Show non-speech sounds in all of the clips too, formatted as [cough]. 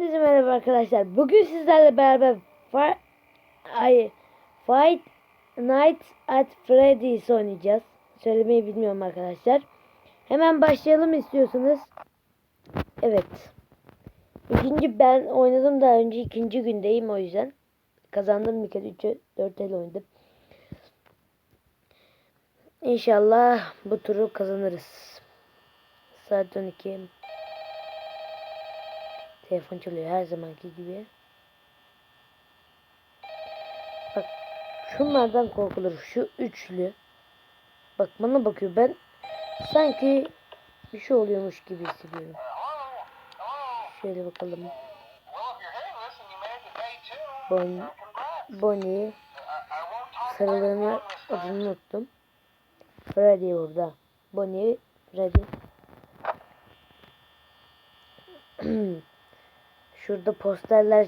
Herkese merhaba arkadaşlar. Bugün sizlerle beraber ay, Fight Night at Freddy's oynayacağız. Söylemeyi bilmiyorum arkadaşlar. Hemen başlayalım istiyorsanız. Evet. İkinci ben oynadım daha önce ikinci gündeyim o yüzden. Kazandım bir kere 3'e 4 el oynadım. İnşallah bu turu kazanırız. Saat 12. Telefon çalıyor her zamanki gibi. Bak şunlardan korkulur. Şu üçlü. Bak bana bakıyor. Ben sanki bir şey oluyormuş gibi hissediyorum. Şöyle bakalım. Bon Bonnie sarılığını adını unuttum. Freddy burada. Bonnie, Freddy. [clears throat] Şurada posterler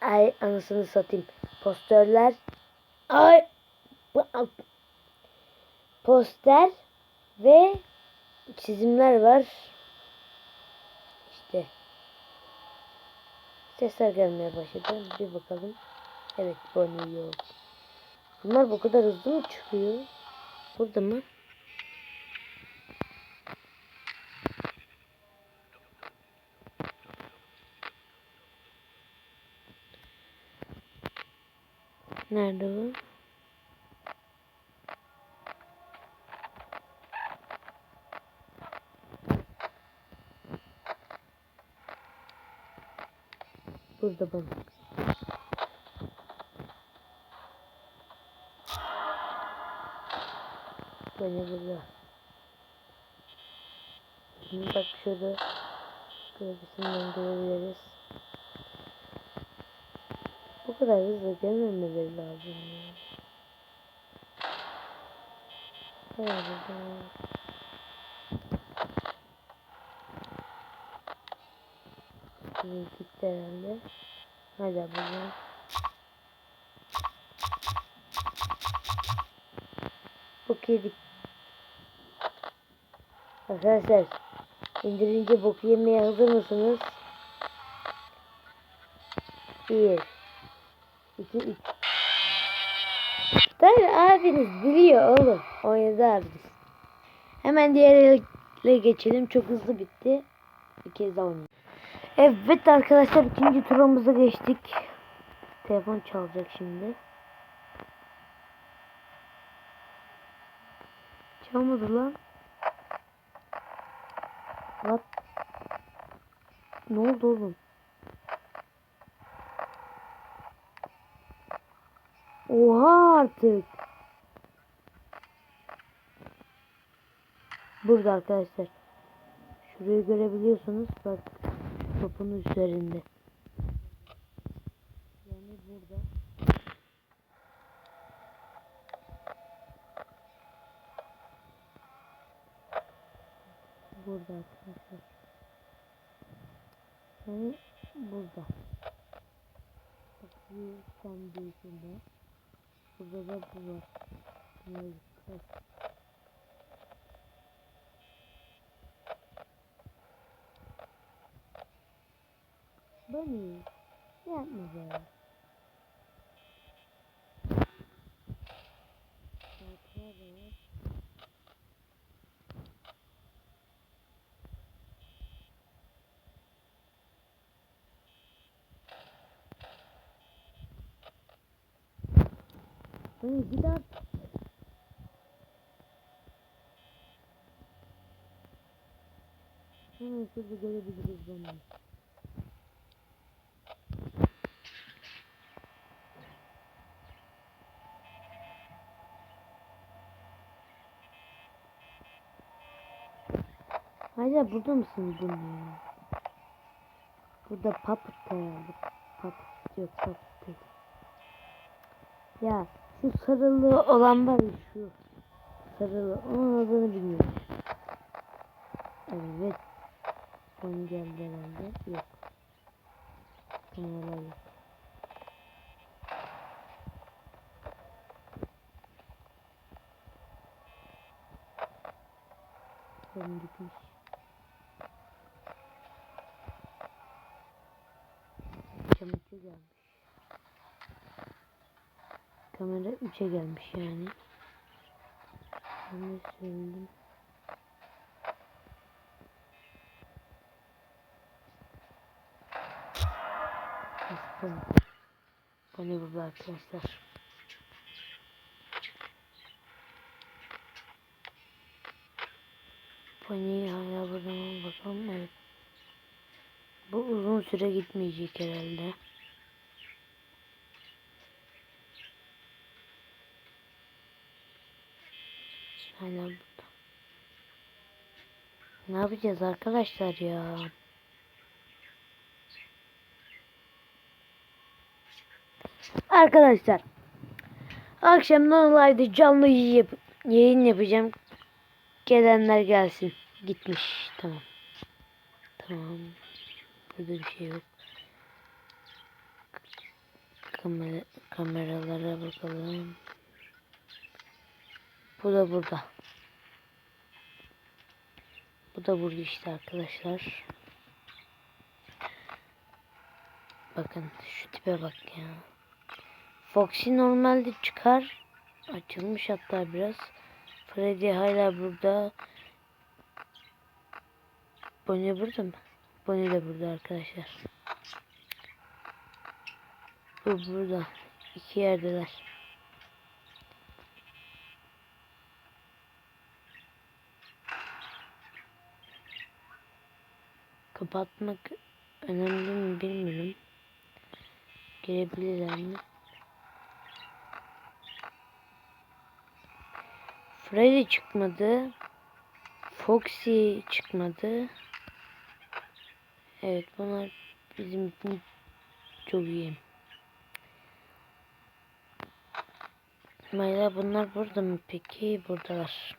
ay anasını satayım. Posterler ay poster ve çizimler var. İşte sesler gelmeye başladı. Bir bakalım. Evet Bonnie. Bunlar bu kadar hızlı mı çıkıyor? Burada mı? Nerede bu? Burada bana. Beni burada. Şimdi bak şurada gölgesinden görebiliriz. Kadar hızlı gelmemeleri lazım ya. Hızlı. Şimdi gitti herhalde. Hala burada. Bok yedik. Arkadaşlar indirince bok yemeye hazır mısınız? Bir. 2 3 Tabii abiniz biliyor oğlum. Oynadı abiniz. Hemen diğer ele geçelim. Çok hızlı bitti. Bir kez daha oynayalım. Evet arkadaşlar ikinci turumuza geçtik. Telefon çalacak şimdi. Çalmadı lan. What? Ne oldu oğlum? Oha artık. Burada arkadaşlar. Şurayı görebiliyorsunuz. Bak topun üzerinde. Yani burada. Burada arkadaşlar. Yani burada. Bak bir sen büyüsünde. Burada da bu var. Dikkat. Bunny. Yapma be. Saatler de var. Bunny git artık. Hemen şurada görebiliriz bunu. Hala burada mısın ya? Burada puppet herhalde. Puppet yok puppet değil. Ya şu sarılı olan var ya şu. Sarılı onun adını bilmiyorum. Evet. Son geldi herhalde. Yok. Kameralar yok. Son gitmiş. 3'e gelmiş. Kamera 3'e gelmiş yani. Ben de söyledim. Bastım. Bu ne burada arkadaşlar? Pony hala burada mı bakalım evet. Bu uzun süre gitmeyecek herhalde. Hala burada. Ne yapacağız arkadaşlar ya? Arkadaşlar akşam live'de canlı yap yayın yapacağım. Gelenler gelsin. Gitmiş. Tamam. Tamam. Burada bir şey yok. Kamera, kameralara bakalım. Bu da burada. Bu da burada işte arkadaşlar. Bakın şu tipe bak ya. Foxy normalde çıkar. Açılmış hatta biraz. Freddy hala burada. Bonnie burada mı? Bonnie de burada arkadaşlar. Bu burada. İki yerdeler. Kapatmak önemli mi bilmiyorum. Girebilirler mi? Freddy çıkmadı. Foxy çıkmadı. Evet bunlar bizim için çok iyi. Mayla bunlar burada mı peki? Buradalar.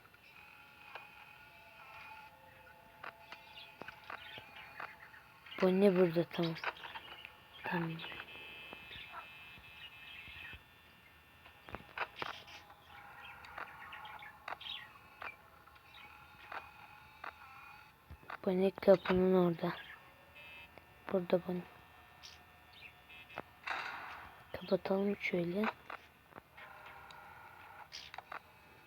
Bu ne burada tamam. Tamam. Bu kapının orada. Burada bunu. Kapatalım şöyle.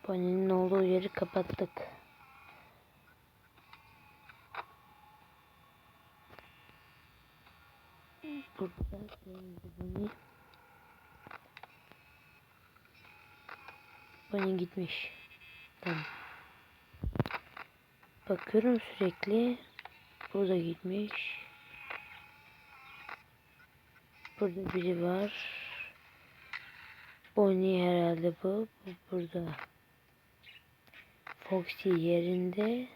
Bonnie'nin olduğu yeri kapattık. Bonnie. Bonnie gitmiş. Tamam. Bakıyorum sürekli. Burada gitmiş. Burada biri var. Bonnie herhalde bu. Bu burada. Foxy yerinde.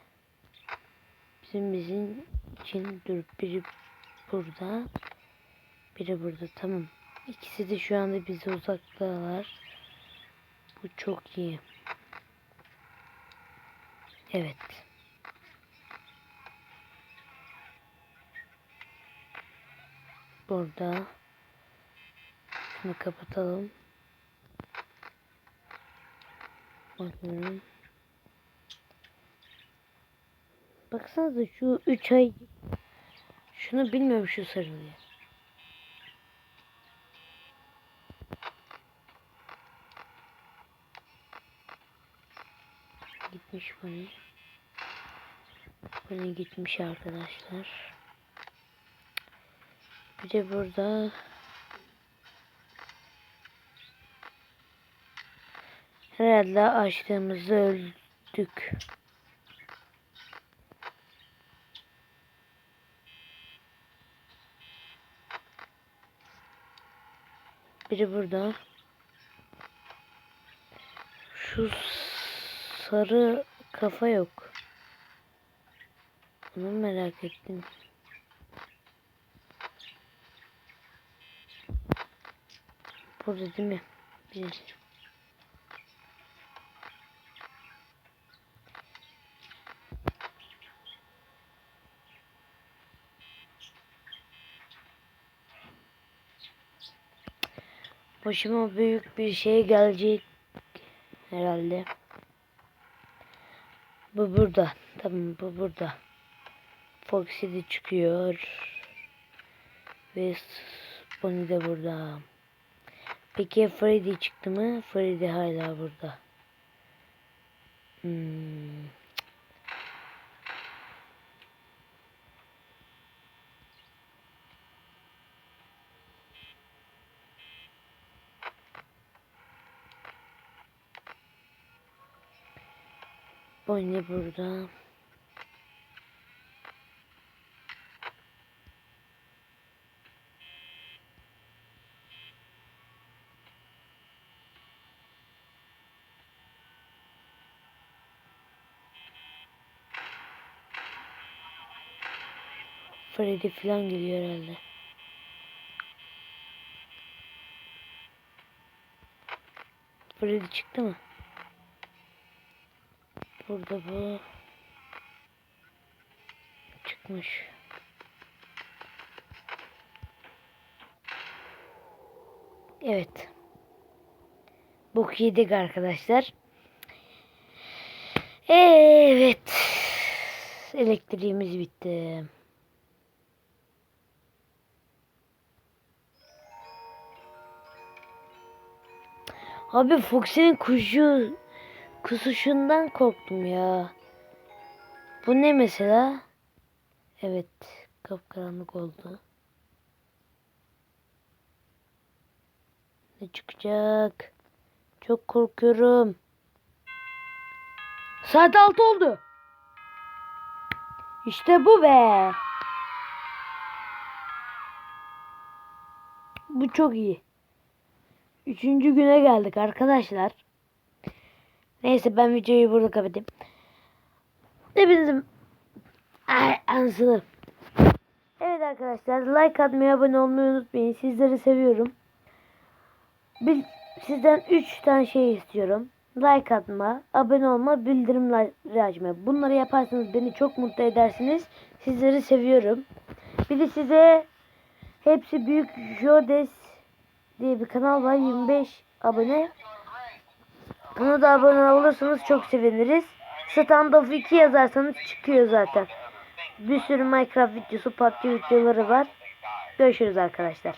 Bizim bizim için dur biri burada. Biri burada tamam. İkisi de şu anda bize uzaktalar. Bu çok iyi. Evet. Burada. Şunu kapatalım. Bakıyorum. Baksanıza şu 3 ay şunu bilmiyorum şu sarılıyor. Gitmiş bunu. Bunu gitmiş arkadaşlar. Bir de burada herhalde açtığımızda öldük. Biri burada. Şu sarı kafa yok. Bunu merak ettim. Burada değil mi? Bir. Başıma büyük bir şey gelecek herhalde. Bu burada. Tamam bu burada. Foxy de çıkıyor. Ve Bonnie de burada. Peki Freddy çıktı mı? Freddy hala burada. Hmm. Bonnie burada. Freddy falan geliyor herhalde. Freddy çıktı mı? Burada bu. Çıkmış. Evet. Bok yedik arkadaşlar. Evet. Elektriğimiz bitti. Abi Foxy'nin kuşu kusuşundan korktum ya. Bu ne mesela? Evet, kapkaranlık oldu. Ne çıkacak? Çok korkuyorum. Saat 6 oldu. İşte bu be. Bu çok iyi. Üçüncü güne geldik arkadaşlar. Neyse ben videoyu burada kapatayım. Hepinizin Ay ansızın. Evet arkadaşlar like atmayı abone olmayı unutmayın. Sizleri seviyorum. Bir, sizden 3 tane şey istiyorum. Like atma, abone olma, bildirimleri açma. Bunları yaparsanız beni çok mutlu edersiniz. Sizleri seviyorum. Bir de size hepsi büyük Jodes diye bir kanal var. 25 abone. Buna da abone olursanız çok seviniriz. Standoff 2 yazarsanız çıkıyor zaten. Bir sürü Minecraft videosu, PUBG videoları var. Görüşürüz arkadaşlar.